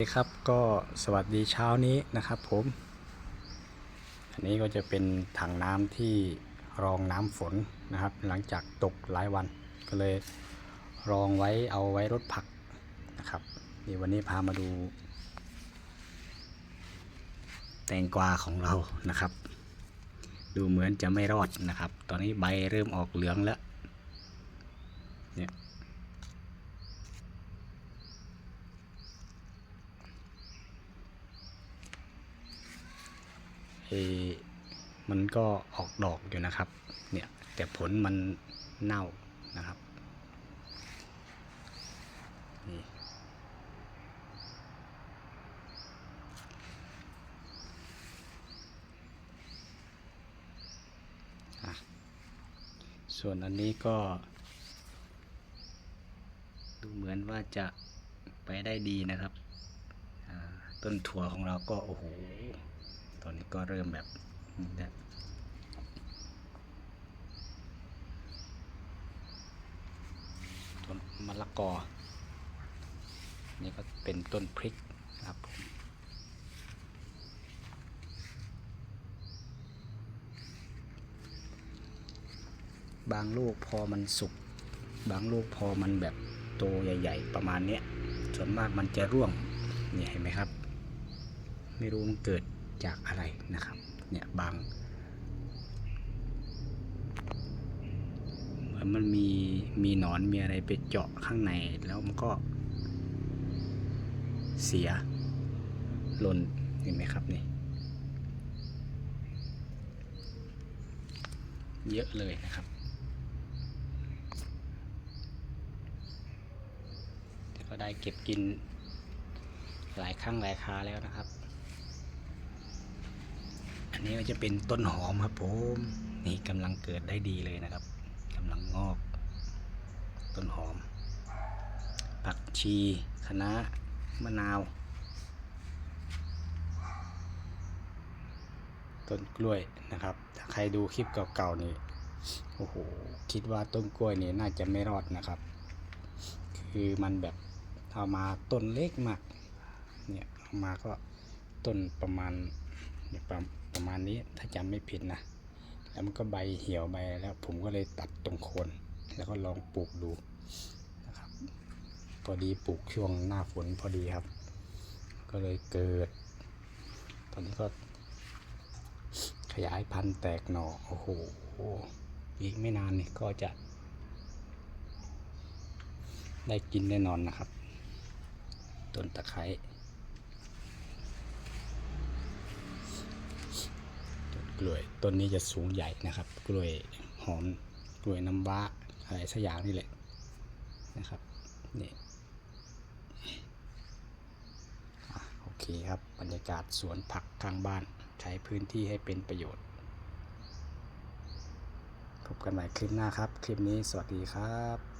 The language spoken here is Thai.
สวัสดีครับก็สวัสดีเช้านี้นะครับผม อันนี้ก็จะเป็นถังน้ำที่รองน้ำฝนนะครับ หลังจากตกหลายวันก็เลยรองไว้เอาไว้รถผักนะครับนี่วันนี้พามาดู แตงกวาของเรานะครับ ดูเหมือนจะไม่รอดนะครับ ตอนนี้ใบเริ่มออกเหลืองแล้วเนี่ย เอมันก็ออกดอกอยู่นะครับ เนี่ยแต่ผลมันเน่านะครับนี่ส่วนอันนี้ก็ ดูเหมือนว่าจะไปได้ดีนะครับ ต้นถั่วของเราก็ โอ้โห ตอนนี้ก็เริ่มแบบนี้แล้วต้นมะละกอ นี่ก็เป็นต้นพริกนะครับผมบางลูกพอมันสุก บางลูกพอมันแบบโตใหญ่ ๆ ประมาณเนี้ยส่วนมากมันจะร่วงนี่เห็นไหมครับ ไม่รู้มันเกิด จากอะไรนะครับ เนี่ยบางเหมือนมันมีมีหนอนมีอะไรไปเจาะข้างในแล้วมันก็ เสียหล่นเห็นไหมครับนี่เยอะเลยนะครับก็ได้เก็บกินหลายครั้งหลายคาแล้วนะครับันนี้ก็จะเป็นต้นหอมครับผมนี่กำลังเกิดได้ดีเลยนะครับกำลังงอก ต้นหอม ผักชีคะน้ามะนาว ต้นกล้วยนะครับ ถ้าใครดูคลิปเก่าๆนี่โอ้โหคิดว่าต้นกล้วยนี่น่าจะไม่รอดนะครับ คือมันแบบเอามาต้นเล็กมากเนี่ยเอามาก็ต้นประมาณ เนี่ยประประมาณนี้ถ้าจำไม่ผิดนะ แล้วมันก็ใบเหี่ยวใบแล้ว ผมก็เลยตัดตรงโคน แล้วก็ลองปลูกดูนะครับ พอดีปลูกช่วงหน้าฝนพอดีครับ ก็เลยเกิด ตอนนี้ก็ ขยายพันธุ์แตกหน่อโอ้โหอีกไม่นานนี่ก็จะ ได้กินแน่นอนนะครับ ต้นตะไคร้ ต้น กล้วยต้นนี้จะสูงใหญ่นะครับ กล้วยหอมกล้วยน้ำว้าอะไรสักอย่างนี่แหละนะครับนี่โอเคครับบรรยากาศสวนผักข้างบ้านใช้พื้นที่ให้เป็นประโยชน์ พบกันใหม่คลิปหน้าครับ คลิปนี้สวัสดีครับ